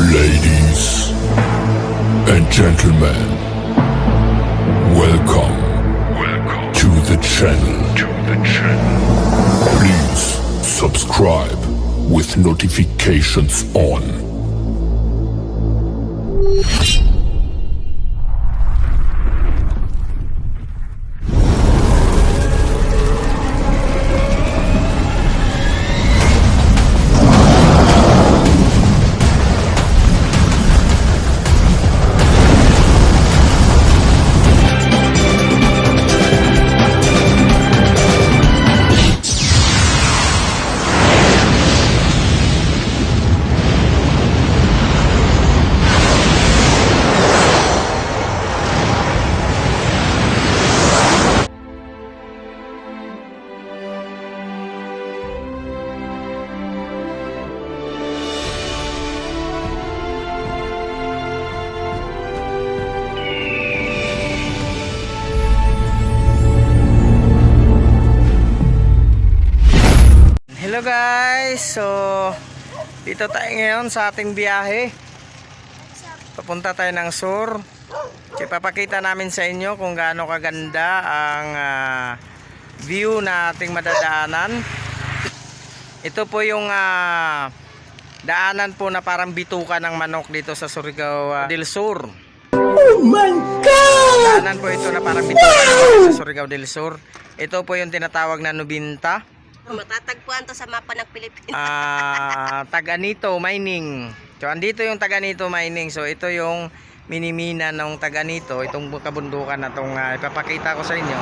Ladies and gentlemen, welcome, welcome to the channel. To the channel. Please subscribe with notifications on. Hello guys! So, dito tayo ngayon sa ating biyahe. Papunta tayo ng sur. Ipapakita namin sa inyo kung gaano kaganda ang ah, view na ating madadaanan. Ito po yung ah, daanan po na parang bituka ng manok dito sa Surigao ah, del Sur. Oh my God! Daanan po ito na parang bituka ng manok sa Surigao del Sur. Ito po yung tinatawag na Nubinta. Matatagpuan to sa mapa ng Pilipinas. Ah, Taganito Mining. So andito yung Taganito Mining. So ito yung minimina ng Taganito, itong kabundukan na tong ah, ipapakita ko sa inyo.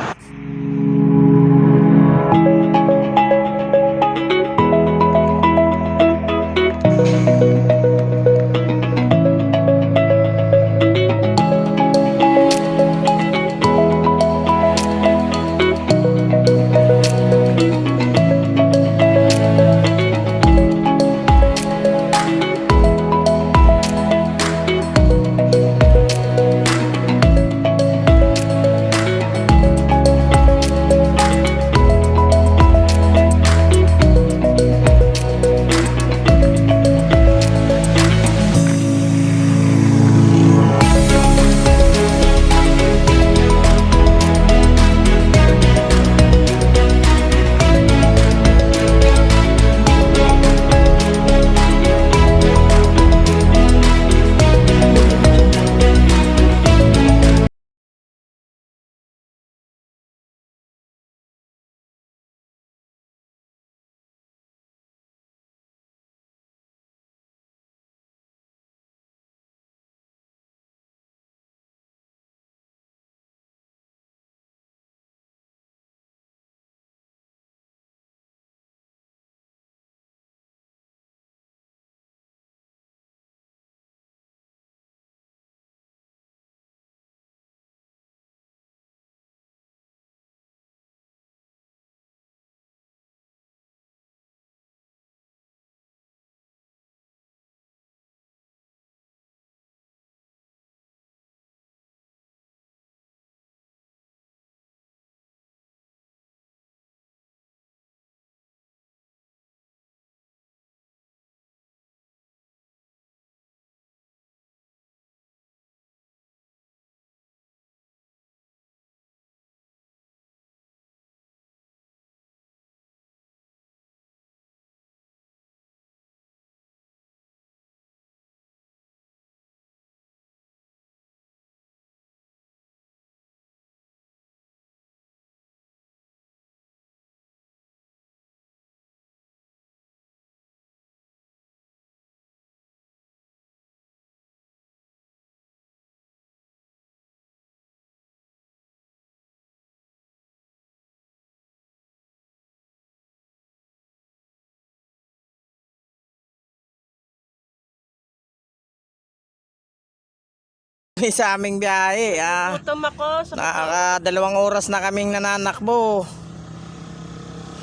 May sa aming biyahe, ah. Gutom ako sa Nakaka dalawang oras na kaming nananakbo.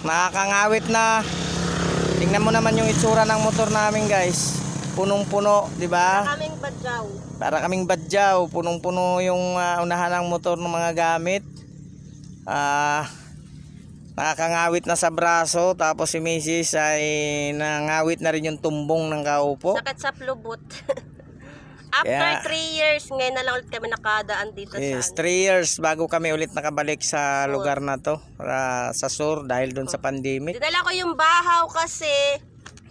Nakakangawit na. Tingnan mo naman yung itsura ng motor namin, guys. Punong-puno, 'di ba? kaming badyaw. Para kaming badyaw, punong-puno yung ah, unahan ng motor ng mga gamit. Ah, nakakangawit na sa braso tapos si Mrs. ay nangawit na rin yung tumbong ng kaupo. Sakit sa plubot. After Kaya- 3 years, ngayon na lang ulit kami nakadaan dito Yes, sa 3 years bago kami ulit nakabalik sa lugar na to para sa sur dahil doon sa pandemic. Dinala ko yung bahaw kasi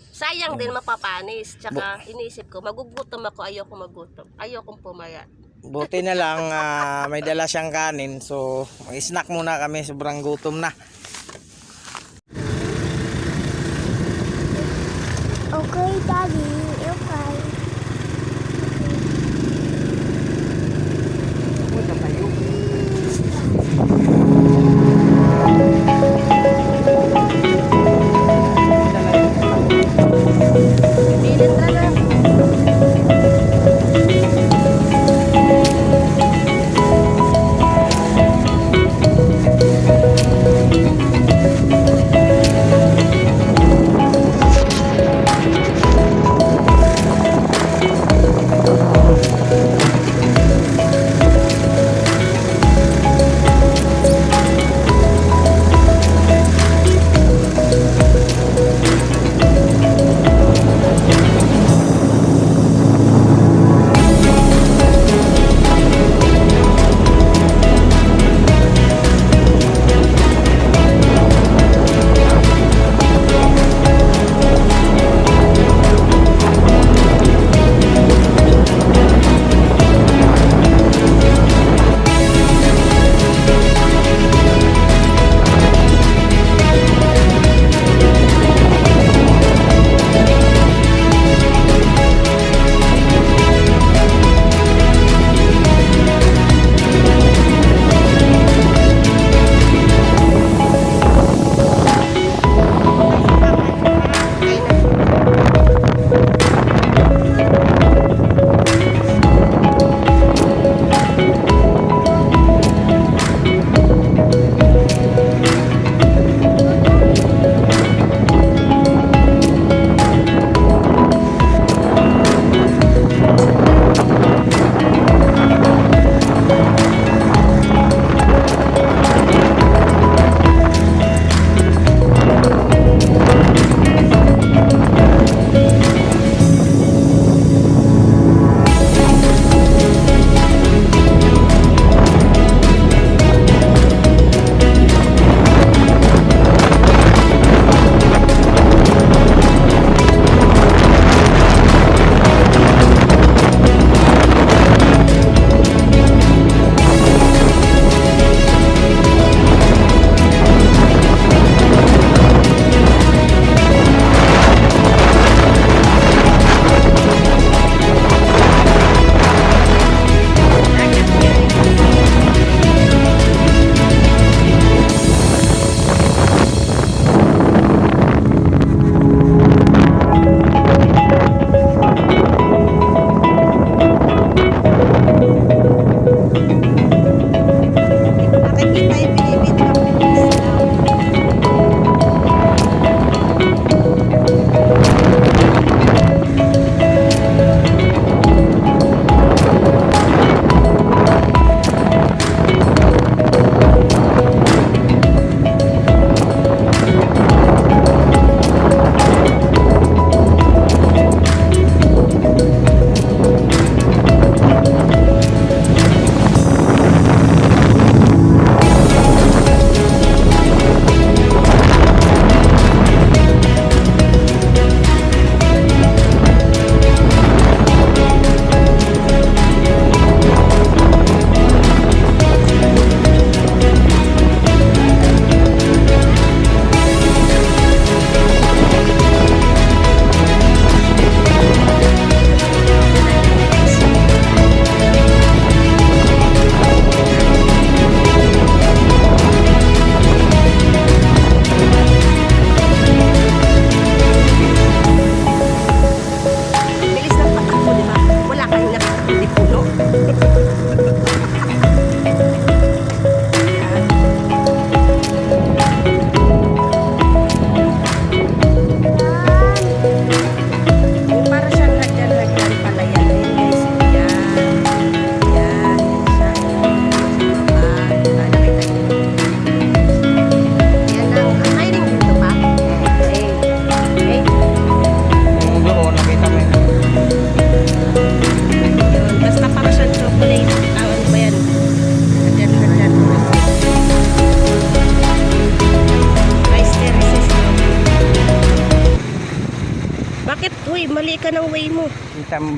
sayang din mapapanis. Tsaka inisip ko, magugutom ako, ayoko magutom. Ayokong pumayat. Buti na lang ah, may dala siyang kanin so mag-snack muna kami sobrang gutom na. Okay, Daddy.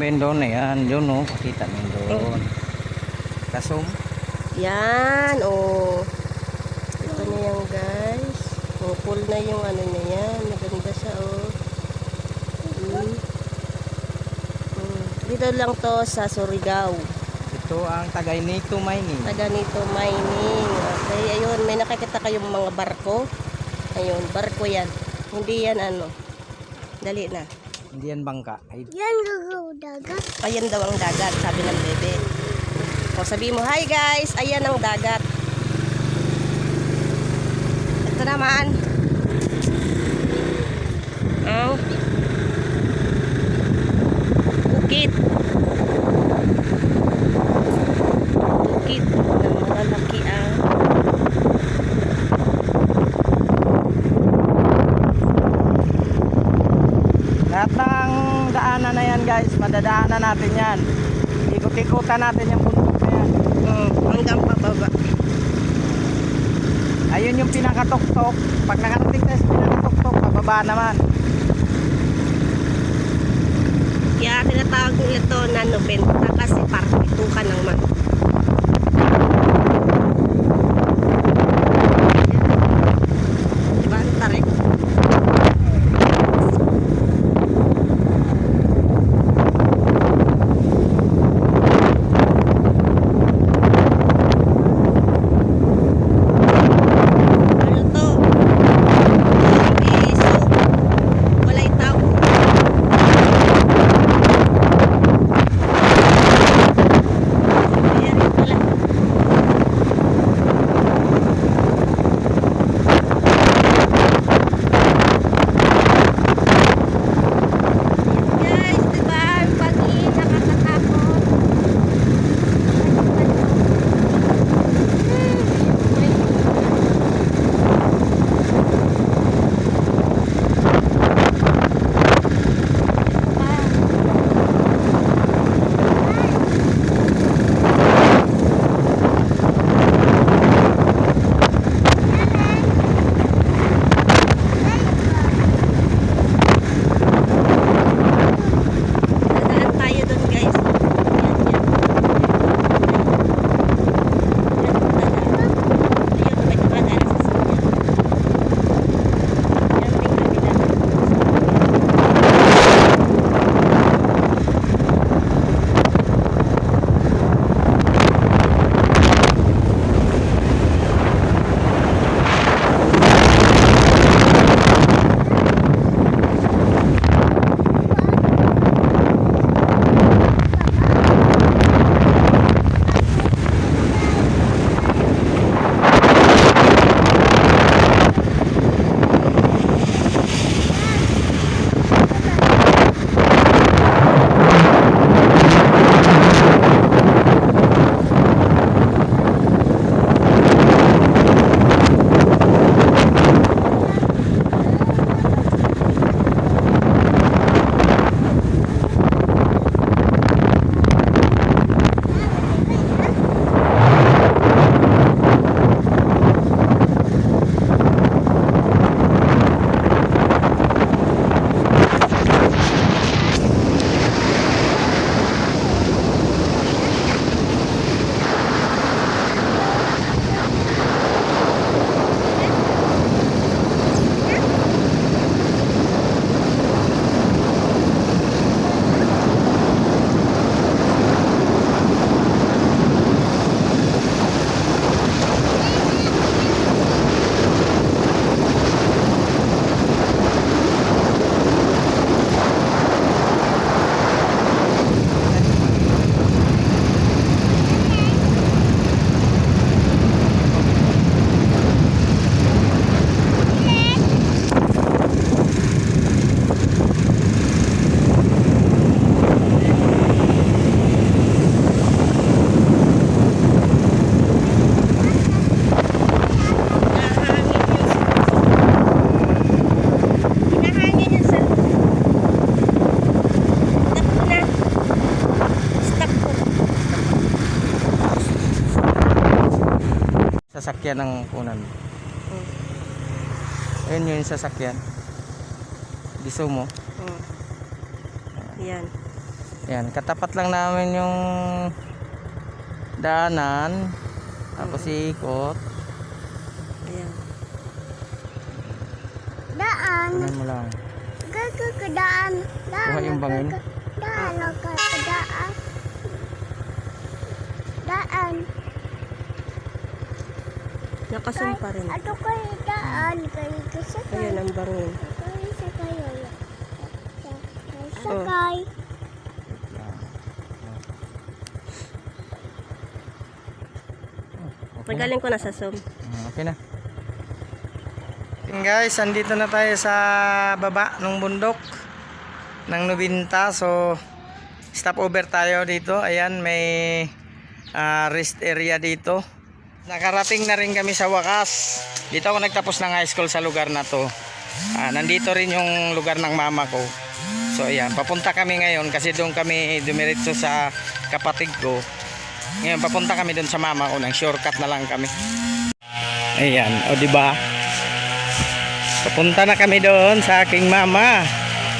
Yun doon? Ayan, yun oh. Kita mo yun doon. Kasum. Yan, oh. Ito na yan, guys. Oh, full na yung ano na yan. Maganda siya, oh. Mm. Mm. Dito lang to sa Surigao. Ito ang tagay nito mining. Taga nito mining. Okay, ayun, may nakikita kayong mga barko. Ayun, barko yan. Hindi yan ano. Dali na. Hindi yan bangka. Ay, Yan gagaw dagat. Ayan daw ang dagat, sabi ng bebe. O sabi mo, hi guys, ayan ang dagat. Ito naman. Ang bukit. Bukit na malalaki ang Lahat ng daanan na yan guys, madadaanan natin yan. Ikot-ikutan natin yung bundok na yan. mm, hanggang pababa. Ayun yung pinakatuktok. Pag nakarating tayo sa pinakatuktok, pababa naman. Kaya tinatawag nila ito na 90 kasi parte 2 ka naman. Sasakyan ng punan. Ayun yung sasakyan. Giso mo. Hmm. Yan. Yan, katapat lang namin yung daanan. Tapos ikot. Ayan. Daan. Ano mo lang. Kekekadaan. Daan. Kuha yung bangin. Daan. Kekekadaan. Daan. Nakasum pa rin. Ato kayo daan. Kayo kasakay. Ayan ang bangin. Sakay. Oh. Sakay. Magaling ko na sa sum. Ah, Okay na. Yun guys, andito na tayo sa baba ng bundok ng Nubinta. So, stop over tayo dito. Ayan, may ah, rest area dito. Nakarating na rin kami sa wakas. Dito ako nagtapos ng high school sa lugar na to. Ah, nandito rin yung lugar ng mama ko. So, ayan, papunta kami ngayon kasi doon kami dumiretso sa kapatid ko. Ngayon, papunta kami doon sa mama ko. Nang shortcut na lang kami. Ayan, o di ba? Papunta na kami doon sa aking mama.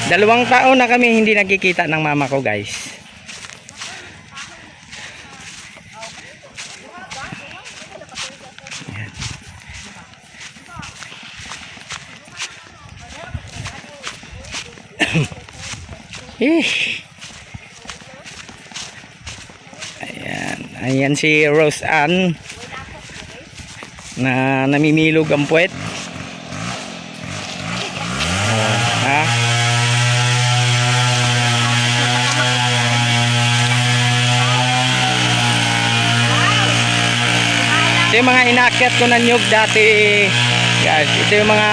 Dalawang taon na kami hindi nagkikita ng mama ko, guys. Ish. Ayan, ayan si Rose Ann na namimilog ang puwet. Ha? Ito yung mga inaakyat ko na nyug dati. Guys, ito yung mga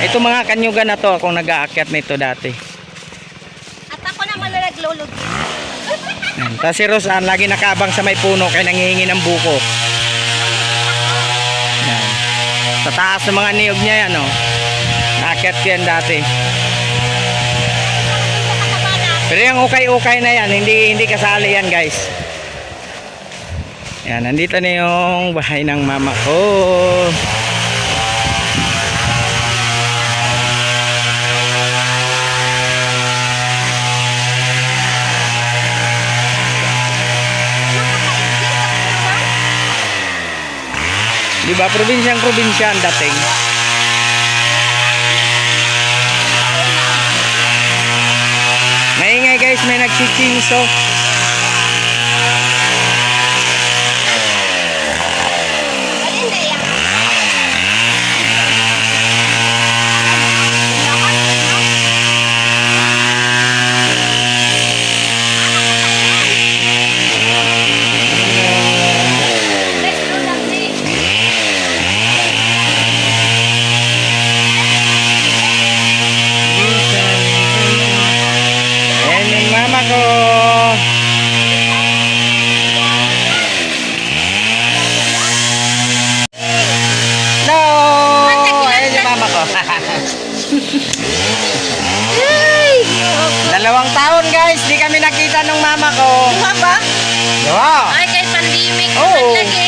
ito mga kanyugan na to akong nag-aakyat nito dati. Yan. Tapos si Rosan lagi nakabang sa may puno kaya nangihingi ng buko. Yan. Sa taas ng mga niyog niya yan, oh. Ko yan dati. Pero yung ukay-ukay na yan, hindi hindi kasali yan, guys. Yan, nandito na yung bahay ng mama ko. Di ba? Probinsyang probinsya ang dating. Maingay guys, may nagchichinso. Ayan Diba ba? Diba? Ay, kay pandemic. Oo. Lagi.